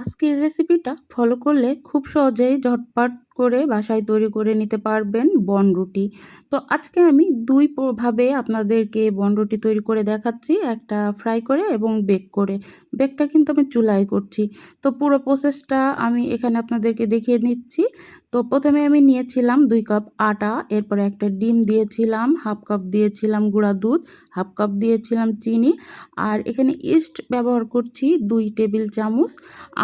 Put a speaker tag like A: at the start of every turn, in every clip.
A: আজকের রেসিপিটা ফলো করলে খুব সহজেই ঝটপট করে বাসায় তৈরি করে নিতে পারবেন বনরুটি তো আজকে আমি দুই ভাবে আপনাদেরকে বনরুটি তৈরি করে দেখাচ্ছি, একটা ফ্রাই করে এবং বেক করে। বেকটা কিন্তু আমি চুলায় করছি। তো পুরো প্রসেসটা আমি এখানে আপনাদেরকে দেখিয়ে নিচ্ছি তো প্রথমে আমি নিয়েছিলাম দুই কাপ আটা, এরপরে একটা ডিম দিয়েছিলাম, হাফ কাপ দিয়েছিলাম গুঁড়া দুধ, হাফ কাপ দিয়েছিলাম চিনি, আর এখানে ইস্ট ব্যবহার করছি দুই টেবিল চামচ।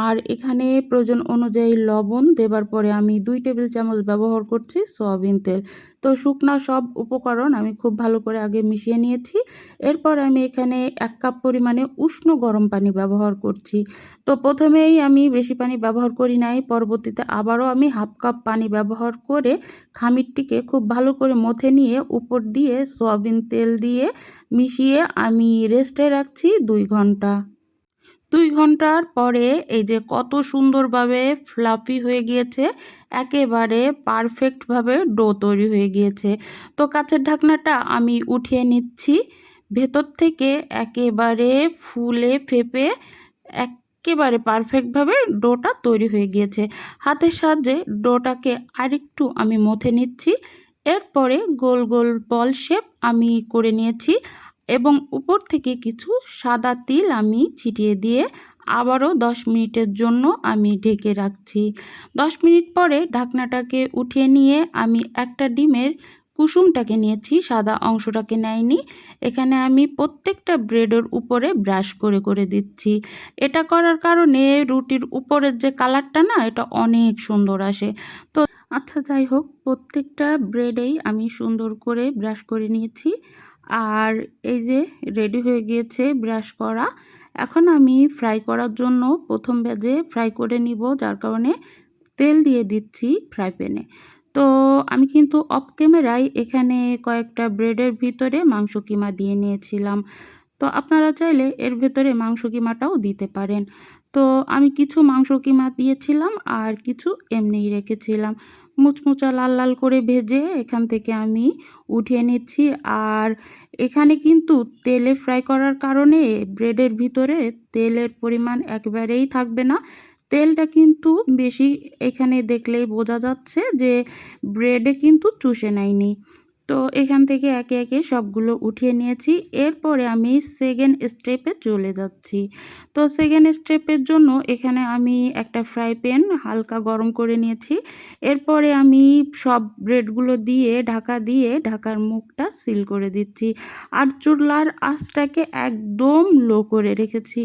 A: আর এখানে প্রয়োজন অনুযায়ী লবণ দেবার পরে আমি দুই টেবিল চামচ ব্যবহার করছি, সয়াবিন তেল। তো শুকনা সব উপকরণ আমি খুব ভালো করে আগে মিশিয়ে নিয়েছি। এরপর আমি এখানে এক কাপ পরিমাণে উষ্ণ গরম পানি ব্যবহার করছি। তো প্রথমেই আমি বেশি পানি ব্যবহার করি নাই, পরবর্তীতে আবারও আমি হাফ কাপ পানি ব্যবহার করে খামিরটিকে খুব ভালো করে মথে নিয়ে উপর দিয়ে সয়াবিন তেল দিয়ে মিশিয়ে আমি রেস্টে রাখছি দুই ঘণ্টা। দুই ঘণ্টার পরে এই যে কত সুন্দরভাবে ফ্লাফি হয়ে গিয়েছে, একেবারে পারফেক্টভাবে ডো তৈরি হয়ে গিয়েছে। তো কাচের ঢাকনাটা আমি উঠিয়ে নিচ্ছি, ভেতর থেকে একেবারে ফুলে ফেপে একেবারে পারফেক্টভাবে ডোটা তৈরি হয়ে গিয়েছে। হাতের সাহায্যে ডোটাকে আরেকটু আমি মথে নিচ্ছি, এরপরে গোল গোল বল শেপ আমি করে নিয়েছি। এবং উপর থেকে কিছু সাদা তিল আমি ছিটিয়ে দিয়ে আবারও দশ মিনিটের জন্য আমি ঢেকে রাখছি। দশ মিনিট পরে ঢাকনাটাকে উঠিয়ে নিয়ে আমি একটা ডিমের কুসুমটাকে নিয়েছি, সাদা অংশটাকে নেয়নি। এখানে আমি প্রত্যেকটা ব্রেডের উপরে ব্রাশ করে করে দিচ্ছি। এটা করার কারণে রুটির উপরের যে কালারটা না, এটা অনেক সুন্দর আসে। তো আচ্ছা যাই হোক, প্রত্যেকটা ব্রেডেই আমি সুন্দর করে ব্রাশ করে নিয়েছি। আর এই যে রেডি হয়ে গিয়েছে ব্রাশ করা। এখন আমি ফ্রাই করার জন্য প্রথম ব্যাজে ফ্রাই করে নিব, যার কারণে তেল দিয়ে দিচ্ছি ফ্রাই প্যানে তো আমি কিন্তু অফ ক্যামেরায় এখানে কয়েকটা ব্রেডের ভিতরে মাংস কিমা দিয়ে নিয়েছিলাম। তো আপনারা চাইলে এর ভেতরে মাংস কিমাটাও দিতে পারেন। তো আমি কিছু মাংস কিমা দিয়েছিলাম আর কিছু এমনিই রেখেছিলাম। মুচমুচা লাল লাল করে ভেজে এখান থেকে আমি উঠিয়ে নিচ্ছি। আর এখানে কিন্তু তেলে ফ্রাই করার কারণে ব্রেডের ভিতরে তেলের পরিমাণ একবারেই থাকবে না। তেলটা কিন্তু বেশি এখানে দেখলেই বোঝা যাচ্ছে যে ব্রেডে কিন্তু চুষে নেয়নি। তো এখান থেকে একে একে সবগুলো উঠিয়ে নিয়েছি। এরপরে আমি সেকেন্ড স্টেপে চলে যাচ্ছি। তো সেকেন্ড স্টেপের জন্য এখানে আমি একটা ফ্রাই প্যান হালকা গরম করে নিয়েছি। এরপরে আমি সব ব্রেডগুলো দিয়ে, ঢাকা দিয়ে ঢাকার মুখটা সিল করে দিচ্ছি। আর চুলার আঁচটাকে একদম লো করে রেখেছি।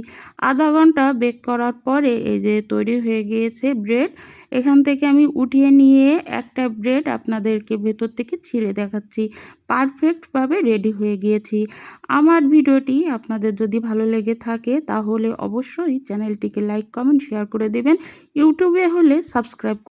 A: আধা ঘণ্টা বেক করার পরে এই যে তৈরি হয়ে গিয়েছে ব্রেড এখান থেকে আমি উঠিয়ে নিয়ে একটা ব্রেড আপনাদেরকে ভেতর থেকে ছিঁড়ে দেখাচ্ছি। পারফেক্টভাবে রেডি হয়ে গিয়েছি। আমার ভিডিওটি আপনাদের যদি ভালো লেগে থাকে, তাহলে অবশ্যই চ্যানেলটিকে লাইক কমেন্ট শেয়ার করে দেবেন। ইউটিউবে হলে সাবস্ক্রাইব